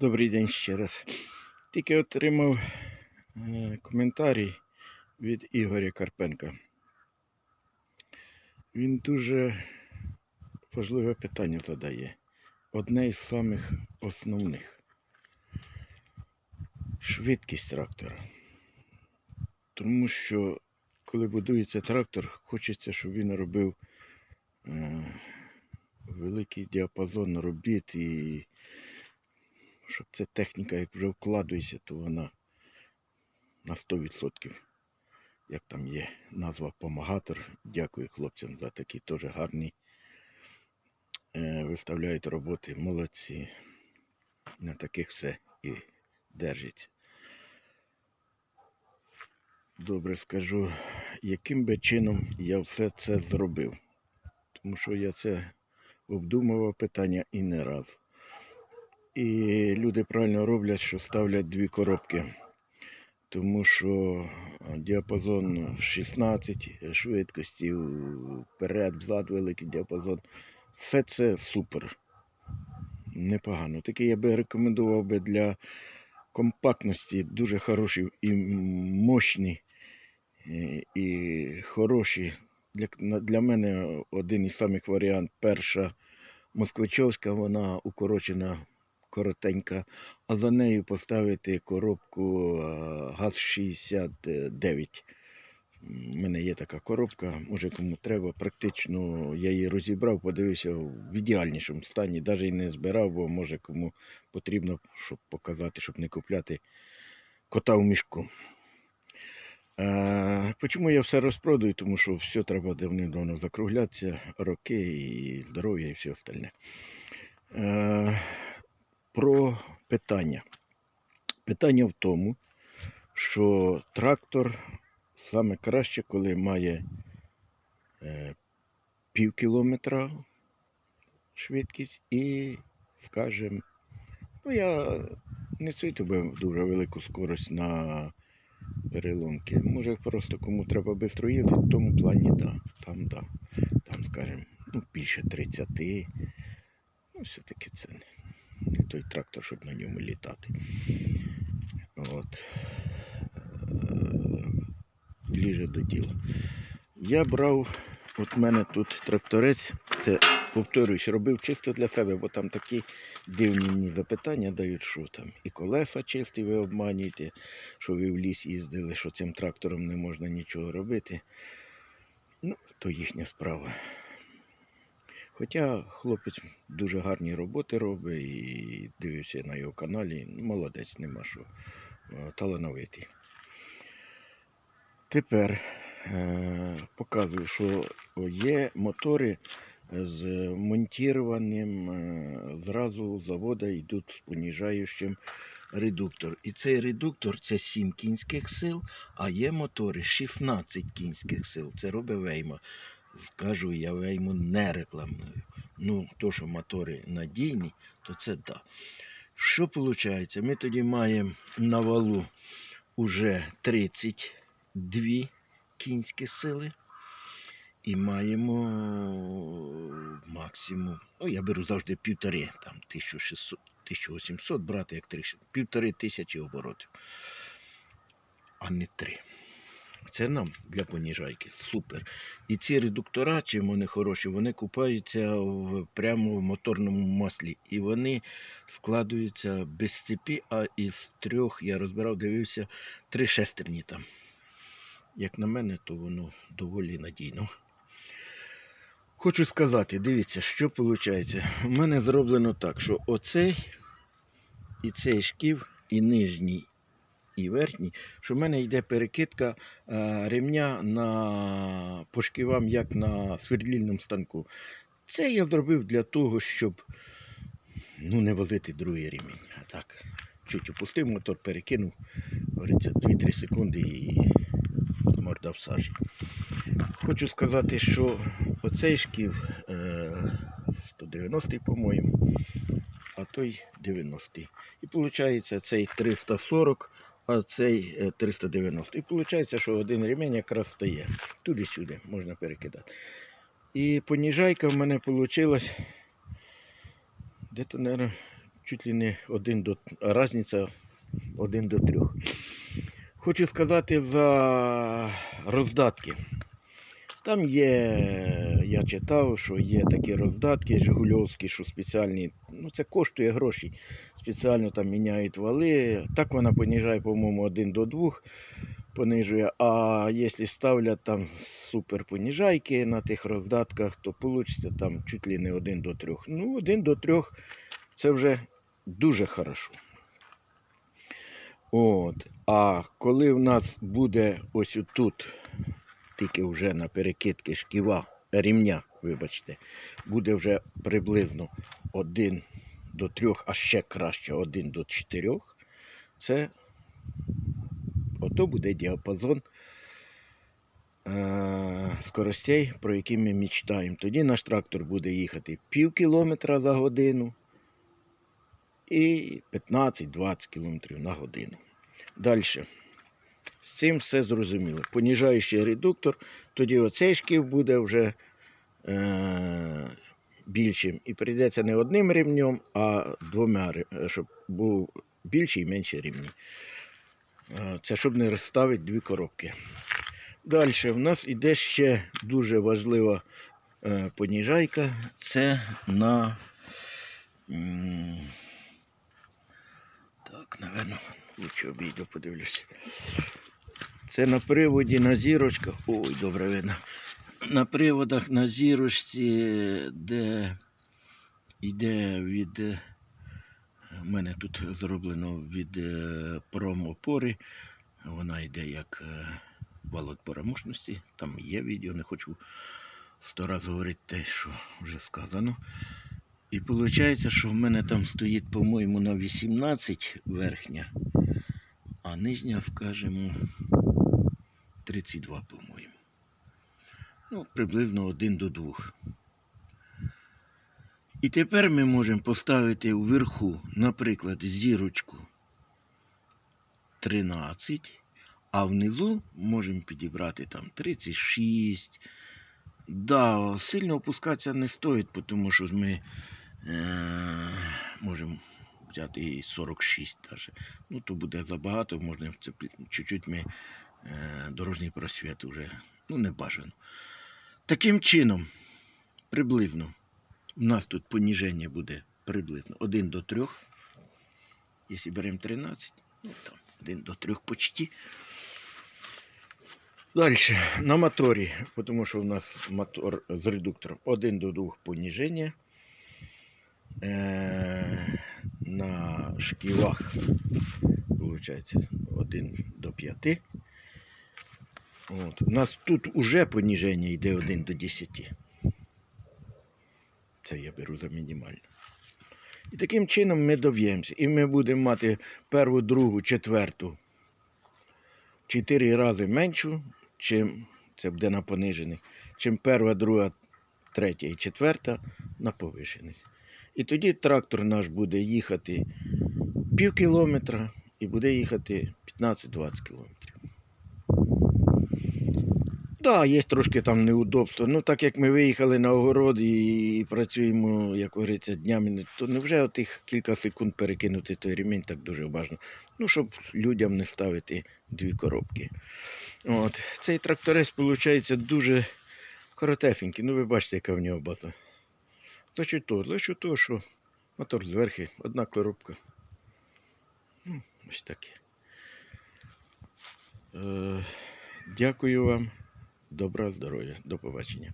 Добрий день ще раз. Тільки отримав е, коментарій від Ігоря Карпенка. Він дуже важливе питання задає. Одне із самих основних. Швидкість трактора. Тому що коли будується трактор, хочеться, щоб він робив е, великий діапазон робіт і щоб ця техніка, як вже вкладується, то вона на 100%. Як там є назва помагатор. Дякую хлопцям за такі теж гарні. Е, виставляють роботи. Молодці. На таких все і держиться. Добре скажу, яким би чином я все це зробив. Тому що я це обдумував питання і не раз. І люди правильно роблять, що ставлять дві коробки. Тому що діапазон 16 швидкості, вперед, взад, великий діапазон. Все це супер. Непогано. Такий я би рекомендував би для компактності дуже хороші і мощні, і, і хороші. Для, для мене один із самих варіант перша москвичовська, вона укорочена коротенька, а за нею поставити коробку е, ГАЗ-69. У мене є така коробка, може кому треба. Практично я її розібрав, подивився в ідеальнішому стані, навіть не збирав, бо може кому потрібно, щоб показати, щоб не купляти кота в мішку. Е, Почому я все розпродаю? Тому що все треба давним-давно закруглятися, роки і здоров'я і все остальне. Е, про питання. Питання в тому, що трактор саме краще, коли має е, пів кілометра швидкість і, скажімо, ну я не світу дуже велику скорость на переломки. Може просто кому треба швидко їздити, в тому плані, да, там, да. Там, скажімо, ну, більше 30. Ну, все-таки це не, не той трактор, щоб на ньому літати. От. Е, Ближе до діла. Я брав, от мене тут тракторець, це, повторюсь, робив чисто для себе, бо там такі дивні мені запитання дають, що там і колеса чисті ви обманюєте, що ви в ліс їздили, що цим трактором не можна нічого робити. Ну, то їхня справа. Хоча хлопець дуже гарні роботи робить і дивився на його каналі. Молодець, нема що. е, Талановитий. Тепер е, показую, що є мотори з монтірованим е, зразу з завода йдуть з поніжаючим редуктор. І цей редуктор це 7 кінських сил, а є мотори 16 кінських сил. Це робить Вейма. Скажу, я Вейму не рекламую. Ну, то, що мотори надійні, то це да. Що виходить? Ми тоді маємо на валу уже 32 кінські сили. І маємо максимум, ну я беру завжди півтори, там 1600, 1800 брати як три, півтори тисячі оборотів, а не три. Це нам для поніжайки супер. І ці редуктора, чим вони хороші, вони купаються в, прямо в моторному маслі. І вони складуються без цепі, а із трьох я розбирав, дивився, три шестерні там. Як на мене, то воно доволі надійно. Хочу сказати, дивіться, що виходить. У мене зроблено так, що оцей і цей шків, і нижній, і верхній, що в мене йде перекидка е, ремня на по як на свердлільному станку. Це я зробив для того, щоб ну, не возити другий ремінь. А так, чуть опустив мотор, перекинув, говориться, 2-3 секунди і морда в сажі. Хочу сказати, що оцей шків е, 190 по-моєму, а той 90 І виходить цей 340, а цей е, 390. І виходить, що один ремінь якраз стає. Туди-сюди можна перекидати. І поніжайка в мене вийшла. Де-то, мабуть, чуть ли не один до різниця один до трьох. Хочу сказати за роздатки. Там є, я читав, що є такі роздатки Жигульовські, що спеціальні, ну це коштує гроші. Спеціально там міняють вали. Так вона понижає, по-моєму, 1 до 2 понижує. А якщо ставлять там супер понижайки на тих роздатках, то вийде там чуть ли не 1 до 3. Ну, 1 до 3 це вже дуже хорошо. От. А коли в нас буде ось тут, тільки вже на перекидки шківа, рівня, вибачте, буде вже приблизно 1 до 3, а ще краще 1 до 4, це ото буде діапазон е- скоростей, про які ми мечтаємо. Тоді наш трактор буде їхати пів кілометра за годину і 15-20 км на годину. Далі. Цим все зрозуміло. Поніжаючий редуктор, тоді оцей шків буде вже е- більшим. І прийдеться не одним рівнем, а двома, щоб був більший і менший рівні. Е, Це щоб не розставити дві коробки. Далі в нас іде ще дуже важлива е, поніжайка. Це на. Так, напевно, лучше обійду, подивлюся. Це на приводі на зірочках. Ой, добре видно. На приводах на зірочці, де йде від. е, У мене тут зроблено від е, промопори. Вона йде як е, вал мощності. Там є відео, не хочу сто раз говорити те, що вже сказано. І виходить, що в мене там стоїть, по-моєму, на 18 верхня, а нижня, скажімо, 32, по-моєму. Ну, приблизно 1 до 2. І тепер ми можемо поставити вверху, наприклад, зірочку 13, а внизу можемо підібрати там 36. Да, сильно опускатися не стоїть, тому що ми е, можемо взяти і 46 даже. Ну, то буде забагато, можна вцепити. Чуть-чуть ми дорожній просвіт вже ну, не бажано. Таким чином, приблизно, у нас тут поніження буде приблизно 1 до 3. Якщо беремо 13, ну там 1 до 3 почти. Далі, на моторі, тому що у нас мотор з редуктором 1 до 2 поніження. Е, на шківах, виходить, 1 до 5. От. У нас тут уже поніження йде 1 до 10. Це я беру за мінімально. І таким чином ми доб'ємося. І ми будемо мати першу, другу, четверту 4 рази меншу, чим це буде на понижених, чим перша, друга, третя і четверта на повишених. І тоді трактор наш буде їхати пів кілометра і буде їхати 15-20 кілометрів. Да, є трошки там неудобство. Ну, так як ми виїхали на огород і працюємо, як говориться, днями, то не вже отих кілька секунд перекинути той ремінь так дуже важно. Ну, щоб людям не ставити дві коробки. От. Цей тракторець, виходить, дуже коротесенький. Ну, ви бачите, яка в нього база. За що то? За що то, що мотор зверху, одна коробка. Ну, ось таке. Е, дякую вам. Добра здоров'я. До побачення.